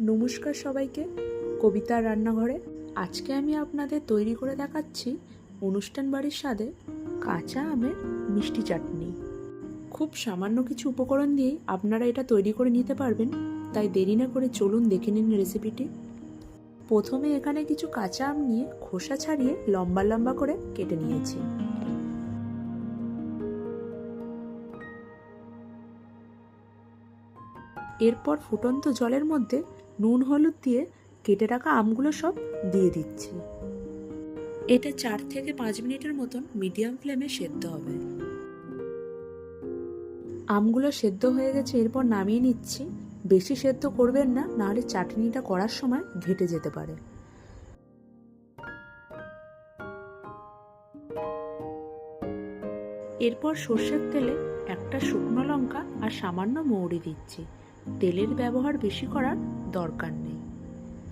নমস্কার সবাইকে, কবিতার রান্নাঘরে। আজকে আমি আপনাদের তৈরি করে দেখাচ্ছি অনুষ্ঠান বাড়ির স্বাদে কাঁচা আমের মিষ্টি চাটনি। খুব সামান্য কিছু উপকরণ দিয়েই আপনারা এটা তৈরি করে নিতে পারবেন, তাই দেরি না করে চলুন দেখে নিন রেসিপিটি। প্রথমে এখানে কিছু কাঁচা আম নিয়ে খোসা ছাড়িয়ে লম্বা লম্বা করে কেটে নিয়েছি। এরপর ফুটন্ত জলের মধ্যে নুন হলুদ দিয়ে কেটে রাখা আমগুলো সব দিয়ে দিচ্ছি। এটা চার থেকে পাঁচ মিনিটের মতন মিডিয়াম ফ্লেমে সেদ্ধ হবে। আমগুলো সেদ্ধ হয়ে গেছে এরপর নামিয়ে নিচ্ছি। বেশি সেদ্ধ করবেন না নাহলে চাটনিটা করার সময় ঘেটে যেতে পারে। এরপর সর্ষের তেলে একটা শুকনো লঙ্কা আর সামান্য মৌরি দিচ্ছি। তেলের ব্যবহার বেশি করার দরকার নেই।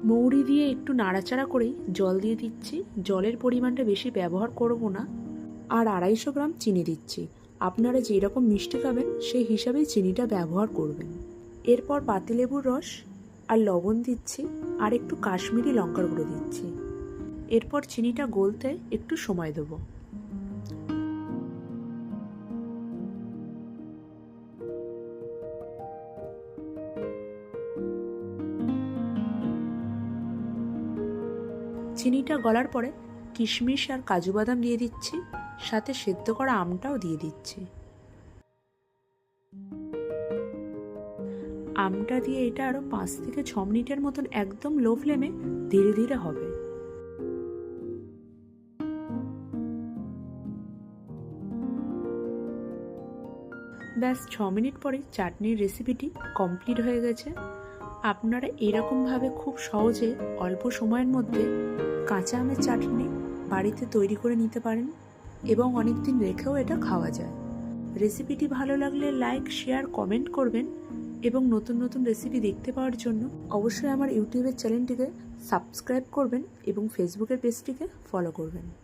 মৌরি দিয়ে একটু নাড়াচাড়া করেই জল দিয়ে দিচ্ছি। জলের পরিমাণটা বেশি ব্যবহার করব না। আর আড়াইশো গ্রাম চিনি দিচ্ছি। আপনারা যেই রকম মিষ্টি খাবেন, সেই হিসাবেই চিনিটা ব্যবহার করবেন। এরপর পাতিলেবুর রস আর লবণ দিচ্ছি আর একটু কাশ্মীরি লঙ্কার গুঁড়ো দিচ্ছি। এরপর চিনিটা গলতে একটু সময় দেবো। চিনিটা গলার পরে কিশমিশ আর কাজু বাদাম দিয়ে দিচ্ছি, সাথে সেদ্ধ করা আমটাও দিয়ে দিচ্ছি। আমটা দিয়ে এটা আরও পাঁচ থেকে ছ মিনিটের মতন একদম লো ফ্লেমে ধীরে ধীরে হবে। ব্যাস, ছ মিনিট পরে চাটনির রেসিপিটি কমপ্লিট হয়ে গেছে। আপনারা এরকমভাবে খুব সহজে অল্প সময়ের মধ্যে কাঁচা আমের চাটনি বাড়িতে তৈরি করে নিতে পারেন এবং অনেক দিন রেখেও এটা খাওয়া যায়। রেসিপিটি ভালো লাগলে লাইক, শেয়ার, কমেন্ট করবেন এবং নতুন নতুন রেসিপি দেখতে পাওয়ার জন্য অবশ্যই আমার ইউটিউবের চ্যানেলটিকে সাবস্ক্রাইব করবেন এবং ফেসবুকের পেজটিকে ফলো করবেন।